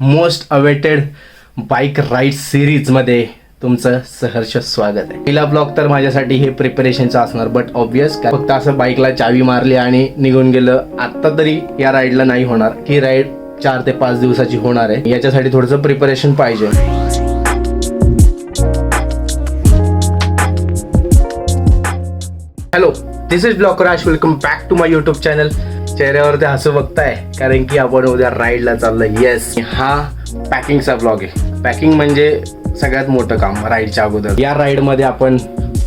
Most awaited bike ride सिरीजमध्ये तुमचं सहर्ष स्वागत आहे. पहिला ब्लॉग तर माझ्यासाठी हे प्रिपरेशनचं असणार बट ऑब्विस फक्त असं बाईकला चावी मारली आणि निघून गेलं. आत्ता तरी या राईडला नाही होणार. ही राईड चार ते पाच दिवसाची होणार आहे. याच्यासाठी थोडंसं प्रिपरेशन पाहिजे. Hello this is blog Raj welcome back to my YouTube channel चेहऱ्यावरती हसू बघताय कारण की आपण उद्या राईडला चाललोय. येस हा पॅकिंगचा ब्लॉग आहे. पॅकिंग म्हणजे सगळ्यात मोठं काम राईडच्या अगोदर. या राईडमध्ये आपण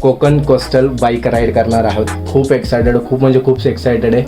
कोकण कोस्टल बाईक राईड करणार आहोत. खूप एक्सायटेड खूप म्हणजे खूप एक्सायटेड आहे.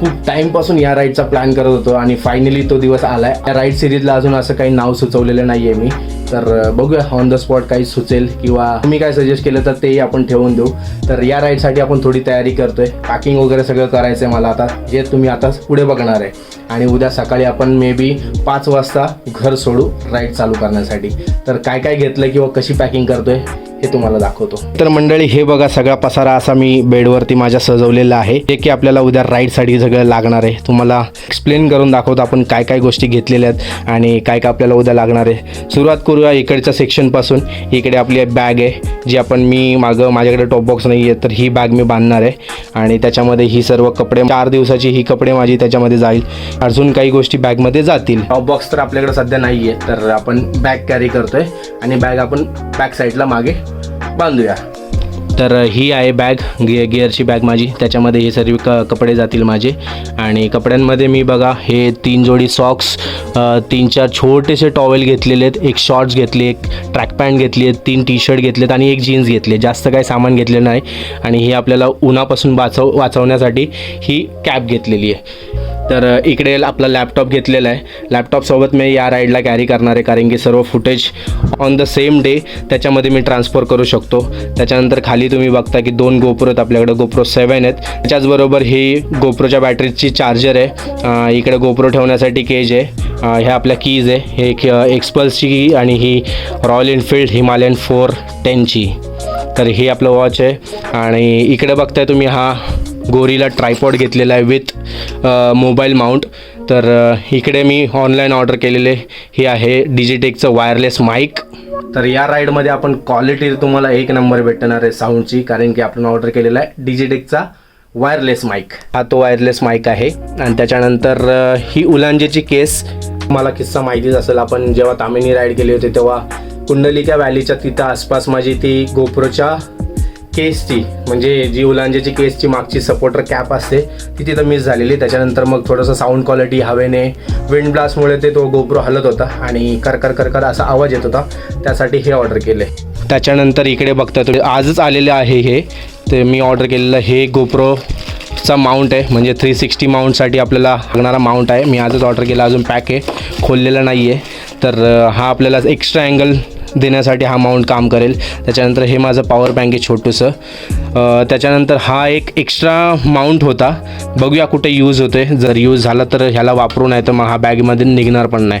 खूप टाइमपासून या राईडचा प्लॅन करत होतो आणि फायनली तो दिवस आलाय. या राईड सिरीजला अजून असं काही नाव सुचवलेलं नाहीये मी. तर बघूया ऑन द स्पॉट काही सुचेल किंवा तुम्ही काय सजेस्ट केलं तर तेही आपण ठेवून देऊ. तर या राईडसाठी आपण थोडी तयारी करतोय. पॅकिंग वगैरे सगळं करायचं आहे मला आता. जे तुम्ही आता पुढे बघणार आहे. आणि उद्या सकाळी आपण मे बी पाच वाजता घर सोडू राईड चालू करण्यासाठी. तर काय काय घेतलं किंवा कशी पॅकिंग करतोय? हे तुम्हाला दाखवतो. तर मंडळी हे बघा सगळा पसारा असा मी बेडवरती माझ्या सजवलेला आहे. जे की आपल्याला उद्या राईडसाठी सगळं लागणार आहे. तुम्हाला एक्सप्लेन करून दाखवतो आपण काय काय गोष्टी घेतलेल्या आहेत आणि काय काय आपल्याला उद्या लागणार आहे. सुरुवात करूया इकडच्या सेक्शनपासून इकडे आपली बॅग आहे जी आपण मी मागं माझ्याकडे टॉप बॉक्स नाही आहे तर ही बॅग मी बांधणार आहे. आणि त्याच्यामध्ये ही सर्व कपडे चार दिवसाची ही कपडे माझी त्याच्यामध्ये जाईल. अजून काही गोष्टी बॅगमध्ये जातील. टॉप बॉक्स तर आपल्याकडे सध्या नाही आहे तर आपण बॅग कॅरी करतोय. आणि बॅग आपण बॅक साईडला मागे बांधूया. तर ही आहे बॅग गिअर गिअरची बॅग माझी. त्याच्यामध्ये हे सर्व क कपडे जातील माझे. आणि कपड्यांमध्ये मी बघा हे तीन जोडी सॉक्स तीन चार छोटेसे टॉवेल घेतलेले आहेत. एक शॉर्ट्स घेतले एक ट्रॅक पॅन्ट घेतली आहेत तीन टी शर्ट घेतलेत आणि एक जीन्स घेतले जास्त काही सामान घेतलेलं नाही. आणि हे आपल्याला उन्हापासून वाचव वाचवण्यासाठी ही कॅप घेतलेली आहे. तर इकडे आपला लॅपटॉप घेतलेला आहे. लॅपटॉपसोबत मी या राईडला कॅरी करणार आहे कारण की सर्व footage on the same day त्याच्यामध्ये मी ट्रान्सफर करू शकतो. त्याच्यानंतर खाली तुम्ही बघता की दोन गोप्रो आहेत आपल्याकडे गोप्रो सेवन आहेत. त्याच्याचबरोबर ही गोप्रोच्या बॅटरीची चार्जर आहे. इकडे गोप्रो ठेवण्यासाठी केज आहे. ह्या आपल्या कीज आहे. हे एक एक्सपल्सची की आणि ही रॉयल एनफिल्ड हिमालयन फोर टेनची तर हे आपलं वॉच आहे. आणि इकडे बघताय तुम्ही हा गोरीला ट्रायपॉड घेतलेला आहे विथ मोबाईल माउंट तर इकडे मी ऑनलाईन ऑर्डर केलेले. हे आहे डिजिटेकचं वायरलेस माईक तर या राईडमध्ये आपण क्वालिटी तुम्हाला एक नंबर भेटणार आहे साऊंडची कारण की आपण ऑर्डर केलेला आहे डिजिटेकचा वायरलेस माईक हा तो वायरलेस माईक आहे. आणि त्याच्यानंतर ही उलांजेची केस मला किस्सा माहितीच असेल आपण जेव्हा तामिनी राईड केली होती तेव्हा कुंडलिका व्हॅलीच्या तिथं आसपास माझी ती गोप्रोच्या केसची म्हणजे जी उलांजेची केसची मागची सपोर्टर कॅप असते ती तिथं मिस झालेली. त्याच्यानंतर मग थोडंसं साऊंड क्वालिटी हवेने विंड ब्लास्टमुळे ते तो गोप्रो हलत होता आणि करकर करकर असा आवाज येत होता. त्यासाठी हे ऑर्डर केले. त्याच्यानंतर इकडे बघता तुम्ही आजच आलेले आहे हे. ते मी ऑर्डर केलेलं हे गोप्रो चा माउंट आहे. म्हणजे थ्री सिक्स्टी माउंटसाठी आपल्याला लागणारा माउंट आहे. मी आजच ऑर्डर केला अजून पॅक आहे खोललेला नाही आहे तर हा आपल्याला एक्स्ट्रा अँगल देण्यासाठी हा माउंट काम करेल. त्याच्यानंतर हे माझं पॉवर बँक आहे छोटूसं. त्याच्यानंतर हा एक एक्स्ट्रा माउंट होता. बघूया कुठे यूज होते जर यूज झाला तर ह्याला वापरू नाही तर मग हा बॅगमध्ये निघणार पण नाही.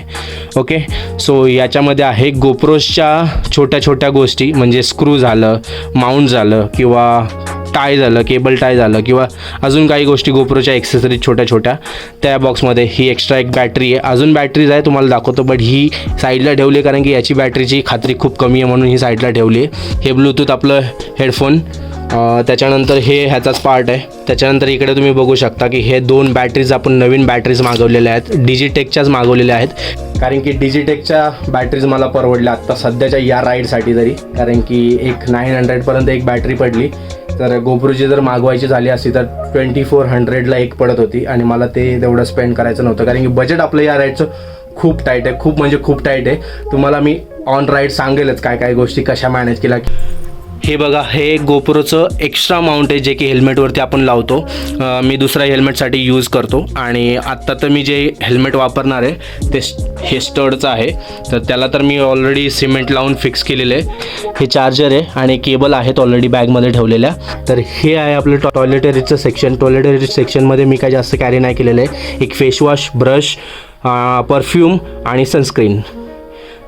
ओके सो याच्यामध्ये आहे गोप्रोसच्या छोट्या छोट्या गोष्टी. म्हणजे स्क्रू झालं माउंट झालं किंवा टाय झालं केबल टाय झालं किंवा अजून काही गोष्टी गोप्रोच्या एक्सेसरीज छोट्या छोट्या त्या बॉक्समध्ये ही एक्स्ट्रा एक बॅटरी आहे. अजून बॅटरीज आहे तुम्हाला दाखवतो बट ही साईडला ठेवली आहे कारण की याची बॅटरीची खात्री खूप कमी आहे म्हणून ही साईडला ठेवली आहे. हे ब्लूटूथ आपलं हेडफोन त्याच्यानंतर हे ह्याचाच पार्ट आहे. त्याच्यानंतर इकडे तुम्ही बघू शकता की हे दोन बॅटरीज आपण नवीन बॅटरीज मागवलेल्या आहेत डिजिटेकच्याच मागवलेल्या आहेत. कारण की डिजिटेकच्या बॅटरीज मला परवडल्या आत्ता सध्याच्या या राईडसाठी तरी. कारण की एक नाईन हंड्रेडपर्यंत एक बॅटरी पडली. तर गोप्रोची जर मागवायची झाली असती तर ट्वेंटी फोर हंड्रेडला एक पडत होती आणि मला ते तेवढं स्पेंड करायचं नव्हतं. कारण की बजेट आपलं या राईडचं खूप टाईट आहे खूप म्हणजे खूप टाईट आहे. तुम्हाला मी ऑन राईड सांगेलच काय काय गोष्टी कशा मॅनेज केल्या. हे बघा हे गोप्रोचं एक्स्ट्रा माउंट आहे जे की हेल्मेटवरती आपण लावतो. मी दुसऱ्या हेल्मेटसाठी यूज करतो. आणि आत्ता तर मी जे हेल्मेट वापरणार आहे ते हे स्टडचं आहे. तर त्याला तर मी ऑलरेडी सिमेंट लावून फिक्स केलेलं आहे. हे चार्जर आहे आणि केबल आहेत ऑलरेडी बॅगमध्ये ठेवलेल्या. तर हे आहे आपलं टॉ टॉयलेटरीचं सेक्शन टॉयलेटरी सेक्शनमध्ये मी काय जास्त कॅरी नाही केलेलं आहे. एक फेसवॉश ब्रश परफ्यूम आणि सनस्क्रीन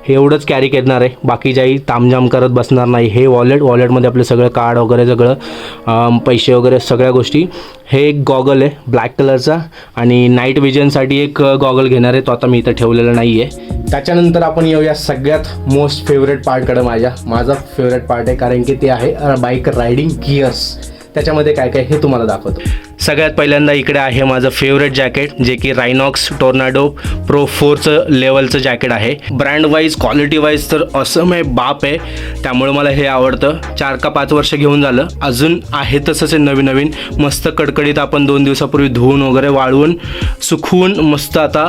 हे एवढंच कॅरी करणार आहे. बाकी काही तामझाम करत बसणार नाही. हे वॉलेट वॉलेटमध्ये आपलं सगळं कार्ड वगैरे सगळं पैसे वगैरे सगळ्या गोष्टी. हे एक गॉगल आहे ब्लॅक कलरचा आणि नाईट विजनसाठी एक गॉगल घेणार आहे. तो आता मी इथं ठेवलेला नाही आहे त्याच्यानंतर आपण येऊया सगळ्यात मोस्ट फेवरेट पार्टकडं माझ्या. माझा फेवरेट पार्ट आहे कारण की ते आहे बाईक रायडिंग गिअर्स त्याच्यामध्ये काय काय हे तुम्हाला दाखवतो. सगळ्यात पहिल्यांदा इकडे आहे माझं फेवरेट जॅकेट जे की रायनॉक्स टोर्नाडो प्रो फोरचं लेवलचं जॅकेट आहे. ब्रँड वाईज क्वालिटी वाईज तर असं आहे बाप आहे. त्यामुळे मला हे आवडतं. चार का पाच वर्ष घेऊन झालं. अजून आहे तसंच आहे नवीन नवीन मस्त कडकडीत आपण दोन दिवसापूर्वी धुवून वगैरे वाळवून सुकवून मस्त आता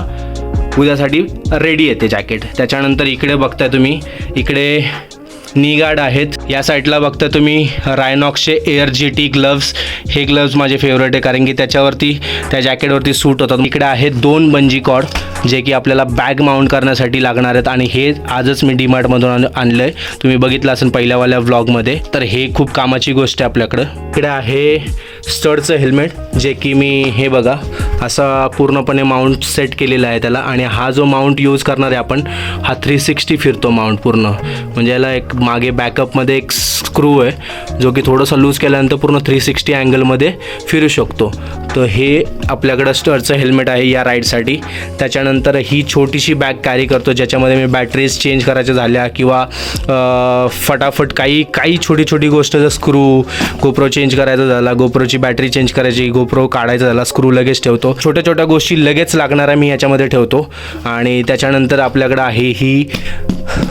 उद्यासाठी रेडी आहे ते जॅकेट त्याच्यानंतर इकडे बघताय तुम्ही. इकडे नी गार्ड आहेत. या साईडला बघता तुम्ही रायनॉक्सचे एअर जी टी ग्लव्स. हे ग्लव्स माझे फेवरेट आहे कारण की त्याच्यावरती त्या जॅकेटवरती सूट होतात. इकडे आहेत दोन बंजी कॉड जे की आपल्याला बॅग माउंट करण्यासाठी लागणार आहेत. आणि हे आजच मी डीमार्टमधून आण आणलं आहे तुम्ही बघितलं असेल पहिल्यावाल्या व्लॉगमध्ये तर हे खूप कामाची गोष्ट आहे आपल्याकडं. इकडे आहे स्टडचं हेल्मेट जे की मी हे बघा असा पूर्णपणे माउंट सेट केलेला आहे त्याला. आणि हा जो माउंट यूज करणार आहे आपण हा थ्री सिक्स्टी फिरतो माउंट पूर्ण. म्हणजे याला एक मागे बॅकअपमध्ये एक स्क्रू आहे जो की थोडंसं लूज केल्यानंतर पूर्ण थ्री सिक्स्टी अँगलमध्ये फिरू शकतो. तर हे आपल्याकडं स्टरचं हेल्मेट आहे या राईडसाठी त्याच्यानंतर ही छोटीशी बॅग कॅरी करतो ज्याच्यामध्ये मी बॅटरीज चेंज करायच्या झाल्या किंवा फटाफट काही काही छोटी छोटी गोष्ट जर स्क्रू गोप्रो चेंज करायचा झाला गोप्रोची बॅटरी चेंज करायची गोप्रो काढायचा झाला स्क्रू लगेच ठेवतो. छोट्या छोट्या गोष्टी लगेच लागणाऱ्या मी याच्यामध्ये ठेवतो. आणि त्याच्यानंतर आपल्याकडं आहे ही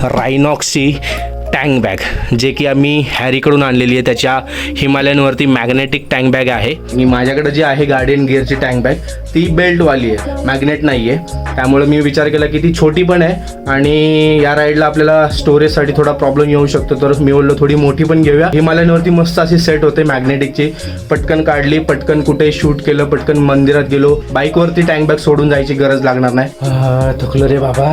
रायनॉक्सची टँक बॅग जे की आम्ही हॅरीकडून आणलेली आहे. त्याच्या हिमालयनवरती मॅग्नेटिक टँक बॅग आहे. मी माझ्याकडे जी आहे गार्डियन गिअरची टँक बॅग ती बेल्टवाली आहे. मॅग्नेट नाही आहे त्यामुळे मी विचार केला की ती छोटी पण आहे आणि या राईडला आपल्याला स्टोरेजसाठी थोडा प्रॉब्लेम येऊ शकतो. तर मी बोललो थोडी मोठी पण घेऊया. हिमालयनवरती मस्त अशी सेट होते मॅग्नेटिकची पटकन काढली पटकन कुठे शूट केलं पटकन मंदिरात गेलो. बाईकवरती टँक बॅग सोडून जायची गरज लागणार नाही. थकलो रे बाबा.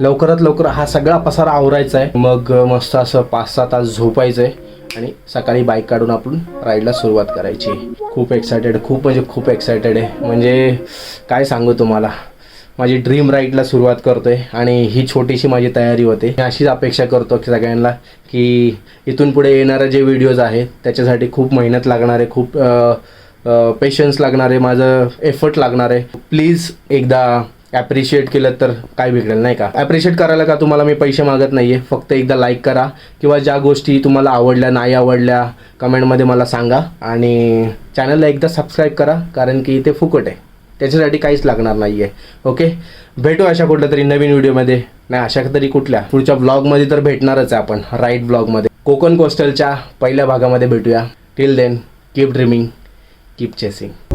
लवकरात लवकर हा सगळा पसारा आवरायचा आहे. मग मस्त असं पाच सहा तास झोपायचं आहे. आणि सकाळी बाईक काढून आपण राईडला सुरुवात करायची. खूप एक्सायटेड खूप म्हणजे खूप एक्सायटेड आहे. म्हणजे काय सांगू तुम्हाला? माझी ड्रीम राईडला सुरुवात करतोय आणि ही छोटीशी माझी तयारी होते. मी अशीच अपेक्षा करतो की सगळ्यांना की इथून पुढे येणारे जे व्हिडिओज आहेत त्याच्यासाठी खूप मेहनत लागणार आहे खूप पेशन्स लागणार आहे माझं एफर्ट लागणार आहे. प्लीज एकदा ॲप्रिशिएट केलं तर काय बिघडेल नाही का? ॲप्रिशिएट करायला का तुम्हाला मी पैसे मागत नाही आहे फक्त एकदा लाईक करा. किंवा ज्या गोष्टी तुम्हाला आवडल्या नाही आवडल्या कमेंटमध्ये मला सांगा. आणि चॅनलला एकदा सबस्क्राईब करा कारण की ते फुकट आहे. त्याच्यासाठी काहीच लागणार नाही आहे ओके भेटू अशा कुठल्या तरी नवीन व्हिडिओमध्ये. नाही अशा तरी कुठल्या? पुढच्या ब्लॉगमध्ये तर भेटणारच आहे आपण राईट ब्लॉगमध्ये कोकण कोस्टलच्या पहिल्या भागामध्ये भेटूया. Till then keep dreaming keep chasing